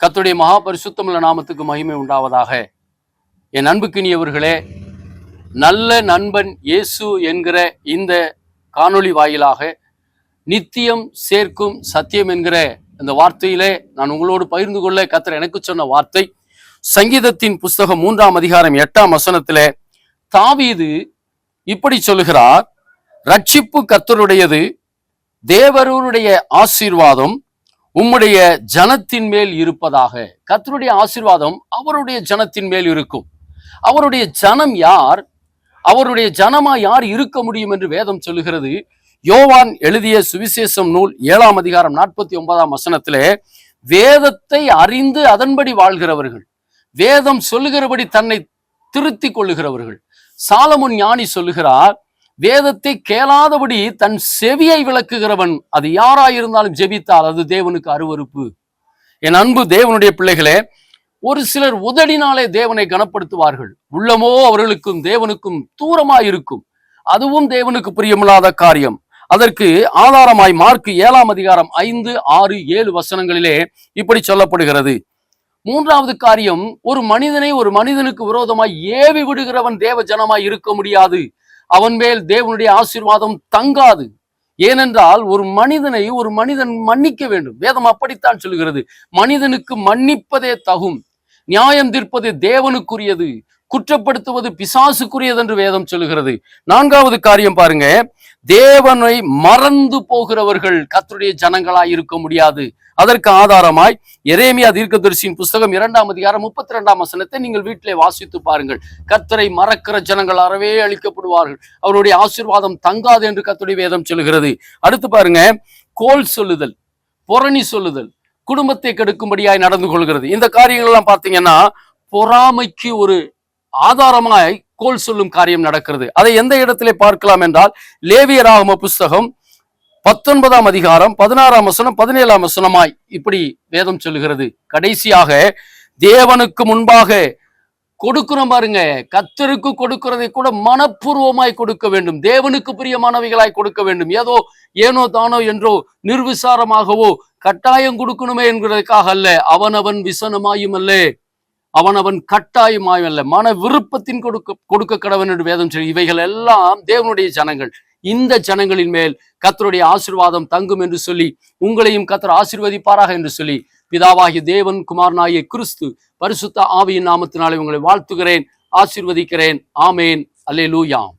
கத்துடைய மகா நாமத்துக்கு மகிமை உண்டாவதாக. என் அன்புக்கினியவர்களே நல்ல நண்பன் இயேசு என்கிற இந்த காணொளி வாயிலாக நித்தியம் சேர்க்கும் சத்தியம் என்கிற இந்த வார்த்தையிலே நான் உங்களோடு பகிர்ந்து கொள்ள கத்தர் எனக்கு சொன்ன வார்த்தை சங்கீதத்தின் புஸ்தகம் மூன்றாம் அதிகாரம் எட்டாம் வசனத்திலே தாவீது இப்படி சொல்லுகிறார் ரட்சிப்பு கத்தருடையது தேவருடைய ஆசீர்வாதம் உம்முடைய ஜனத்தின் மேல் இருப்பதாக. கத்தருடைய ஆசீர்வாதம் அவருடைய ஜனத்தின் மேல் இருக்கும். அவருடைய ஜனம் யார்? அவருடைய ஜனமா யார் இருக்க முடியும் என்று வேதம் சொல்லுகிறது. யோவான் எழுதிய சுவிசேஷம் நூல் ஏழாம் அதிகாரம் நாற்பத்தி ஒன்பதாம் வசனத்திலே வேதத்தை அறிந்து அதன்படி வாழ்கிறவர்கள். வேதம் சொல்லுகிறபடி தன்னை திருத்திக் கொள்ளுகிறவர்கள். சாலமுன் ஞானி சொல்லுகிறார் வேதத்தை கேளாதபடி தன் செவியை விளக்குகிறவன் அது யாராயிருந்தாலும் ஜெபித்தால் அது தேவனுக்கு அருவருப்பு. என் அன்பு தேவனுடைய பிள்ளைகளே ஒரு சிலர் உதடினாலே தேவனை கனப்படுத்துவார்கள். உள்ளமோ அவர்களுக்கும் தேவனுக்கும் தூரமாயிருக்கும். அதுவும் தேவனுக்கு பிரியமில்லாத காரியம். அதற்கு ஆதாரமாய் மார்க் ஏழாம் அதிகாரம் ஐந்து ஆறு ஏழு வசனங்களிலே இப்படி சொல்லப்படுகிறது. மூன்றாவது காரியம் ஒரு மனிதனை ஒரு மனிதனுக்கு விரோதமாய் ஏவி விடுகிறவன் தேவ ஜனமாய் இருக்க முடியாது. அவன் மேல் தேவனுடைய ஆசீர்வாதம் தங்காது. ஏனென்றால் ஒரு மனிதனை ஒரு மனிதன் மன்னிக்க வேண்டும். வேதம் அப்படித்தான் சொல்கிறது மனிதனுக்கு மன்னிப்பதே தகும். நியாயம் தீர்ப்பது தேவனுக்குரியது. குற்றப்படுத்துவது பிசாசுக்குரியது என்று வேதம் சொல்லுகிறது. நான்காவது காரியம் பாருங்க. தேவனை மறந்து போகிறவர்கள் கத்துடைய ஜனங்களாய் இருக்க முடியாது. அதற்கு ஆதாரமாய் எரேமியா தீர்க்கதரிசியின் புஸ்தகம் இரண்டாம் அதிகாரம் முப்பத்தி ரெண்டாம் வசனத்தை நீங்கள் வீட்டிலே வாசித்து பாருங்கள். கத்தரை மறக்கிற ஜனங்கள் அறவே அழிக்கப்படுவார்கள். அவருடைய ஆசீர்வாதம் தங்காது என்று கத்துடைய வேதம் சொல்லுகிறது. அடுத்து பாருங்க கோல் சொல்லுதல் புரணி சொல்லுதல் குடும்பத்தை கெடுக்கும்படியாய் நடந்து கொள்கிறது. இந்த காரியங்கள் எல்லாம் பார்த்தீங்கன்னா பொறாமைக்கு ஒரு ஆதாரமாய் கோல் சொல்லும் காரியம் நடக்கிறது. அதை எந்த இடத்திலே பார்க்கலாம் என்றால் லேவியராகம புஸ்தகம் பத்தொன்பதாம் அதிகாரம் பதினாறாம் வசனம் பதினேழாம் வசனமாய் இப்படி வேதம் சொல்லுகிறது. கடைசியாக தேவனுக்கு முன்பாக கொடுக்கிறோம் பாருங்க. கத்தருக்கு கொடுக்கிறதை கூட மனப்பூர்வமாய் கொடுக்க வேண்டும். தேவனுக்கு பிரியமானவைகளாய் கொடுக்க வேண்டும். ஏதோ ஏனோ தானோ என்றோ நிர்விசாரமாகவோ கட்டாயம் கொடுக்கணுமே என்கிறதுக்காக அல்ல. அவனவன் விசனமாயும் அல்ல அவனவன் கட்டாயமாய் அல்ல மன விருப்பத்தின் கொடுக்க கொடுக்க கடவன் என்று வேதம் சொல்லி இவைகள் எல்லாம் தேவனுடைய ஜனங்கள். இந்த ஜனங்களின் மேல் கத்தருடைய ஆசீர்வாதம் தங்கும் என்று சொல்லி உங்களையும் கத்தர் ஆசிர்வதிப்பாராக என்று சொல்லி பிதாவாகிய தேவன் குமாரனாகிய கிறிஸ்து பரிசுத்த ஆவியின் நாமத்தினாலே உங்களை வாழ்த்துகிறேன் ஆசிர்வதிக்கிறேன். ஆமேன். அல்லே லூயாம்